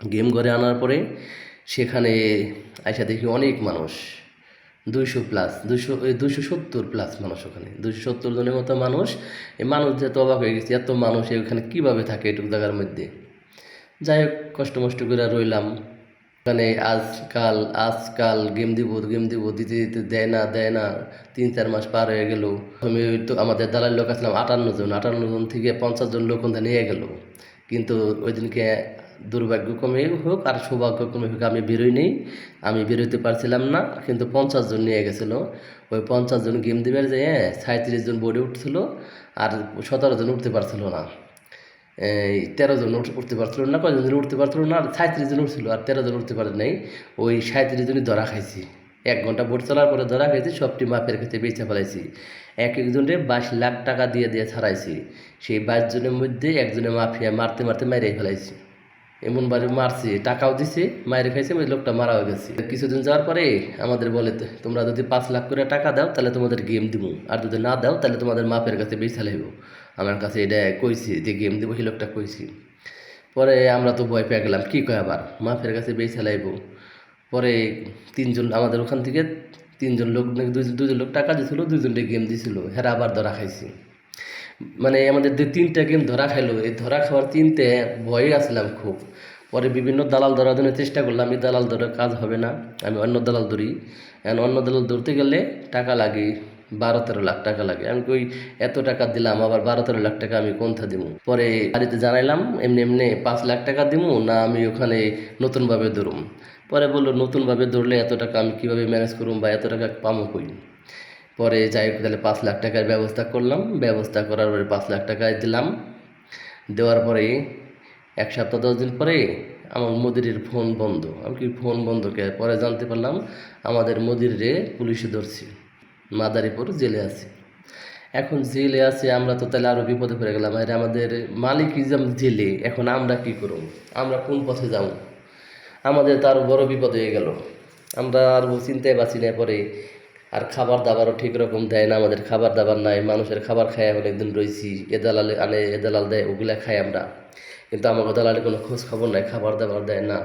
Game ঘরে আনার পরে সেখানে আইসা দেখি অনেক মানুষ। দুইশো প্লাস দুইশো দুইশো সত্তর প্লাস মানুষ ওখানে। দুইশো সত্তর জনের মতো মানুষ। এই মানুষ যে অবাক হয়ে গেছে, এত মানুষ এখানে কীভাবে থাকে এটুকু জায়গার মধ্যে। যাই হোক, কষ্ট মষ্ট করে রইলাম। ওখানে আজকাল আজকাল গেম দিব গেম দিব, দিতে দিতে দেয় না দেয় না। তিন, চার মাস পার হয়ে গেল। আমি তো আমাদের দালাল লোক আসলাম, আটান্ন জন আটান্ন জন থেকে পঞ্চাশ জন লোক ওখানে নিয়ে গেল। কিন্তু ওই দিনকে দুর্ভাগ্যক্রমে হোক আর সৌভাগ্যক্রমে হোক, আমি বেরোই নেই। আমি বেরোতে পারছিলাম না, কিন্তু পঞ্চাশ জন নিয়ে গেছিল। ওই পঞ্চাশ জন গেম দিবার যে সাঁত্রিশ জন বোর্ডে উঠছিল আর সতেরো জন উঠতে পারছিল না। এই তেরো জন উঠ- উঠতে পারছিল না, কয়জন জন উঠতে পারছিল না, আর সাঁত্রিশ জন উঠছিল আর তেরো জন উঠতে পারে নাই। ওই সাঁত্রিশ জনই ধরা খাইছি। এক ঘণ্টা বোট চলার পরে ধরা খাইছি, সবটি মাপের ক্ষেত্রে বেঁচে ফেলাইছি। এক একজনে বাইশ লাখ টাকা দিয়ে দিয়ে ছাড়াইছি। সেই বাইশ জনের মধ্যে একজনে মাফিয়া মারতে মারতে মেরে ফেলাইছি। এমনভাবে মারছে, টাকাও দিছে মায়ের খাইছে, ওই লোকটা মারা হয়ে গেছে। কিছুদিন যাওয়ার পরে আমাদের বলে, তোমরা যদি পাঁচ লাখ করে টাকা দাও, তাহলে তোমাদের গেম দিব আর যদি না দাও, তাহলে তোমাদের মাপের কাছে বেচা লাগব আমার কাছে এটা কইছি, যে গেম দিব, সেই লোকটা কইছি। পরে আমরা তো ভয় পেয়ে গেলাম, কী কয় আবার? মাফের কাছে বেচা লাগব পরে তিনজন, আমাদের ওখান থেকে তিনজন লোক দুজন লোক টাকা দিছিল দুজনকে গেম দিছিল। হেরা আবার ধরা খাইছি। মানে আমাদের যে তিনটা গেম ধরা খাইলো, এই ধরা খাওয়ার তিনটে ভয়ে আসলাম খুব। পরে বিভিন্ন দালাল ধরার জন্য চেষ্টা করলাম, এই দালাল ধরে কাজ হবে না, আমি অন্য দালাল ধরি। এখন অন্য দালাল ধরতে গেলে টাকা লাগে, বারো তেরো লাখ টাকা লাগে। আমি কই, এত টাকা দিলাম, আবার বারো তেরো লাখ টাকা আমি কোনটা দিব? পরে বাড়িতে জানাইলাম, এমনি এমনি পাঁচ লাখ টাকা দিব, না আমি ওখানে নতুনভাবে ধরুম। পরে বলল, নতুনভাবে ধরলে এত টাকা আমি কীভাবে ম্যানেজ করুম বা এত টাকা পামো কই? পরে যাই হোক তাহলে পাঁচ লাখ টাকার ব্যবস্থা করলাম। ব্যবস্থা করার পরে পাঁচ লাখ টাকা দিলাম। দেওয়ার পরে এক সপ্তাহ, দশ দিন পরে আমার মুদিরের ফোন বন্ধ। আমি কি ফোন বন্ধ কে? পরে জানতে পারলাম আমাদের মুদিরে পুলিশে ধরছে। মাদারীপুর জেলে আছে। এখন জেলে আছে, আমরা তো তাহলে আরও বিপদে পড়ে গেলাম। আর আমাদের মালিক ইজাম জেলে, এখন আমরা কি করব? আমরা কোন পথে যাব? আমাদের তো আরও বড় বিপদ হয়ে গেল। আমরা আর চিন্তায় বাঁচি না। পরে আর খাবার দাবারও ঠিক রকম দেয় না, আমাদের খাবার দাবার নাই, মানুষের খাবার খাই একদিন রয়েছি এ দালালে আনে, এ দালাল দেয়, ওগুলা খাই আমরা। কিন্তু আমাকে দালালে কোনো খোঁজ খবর নাই, খাবার দাবার দেয় না।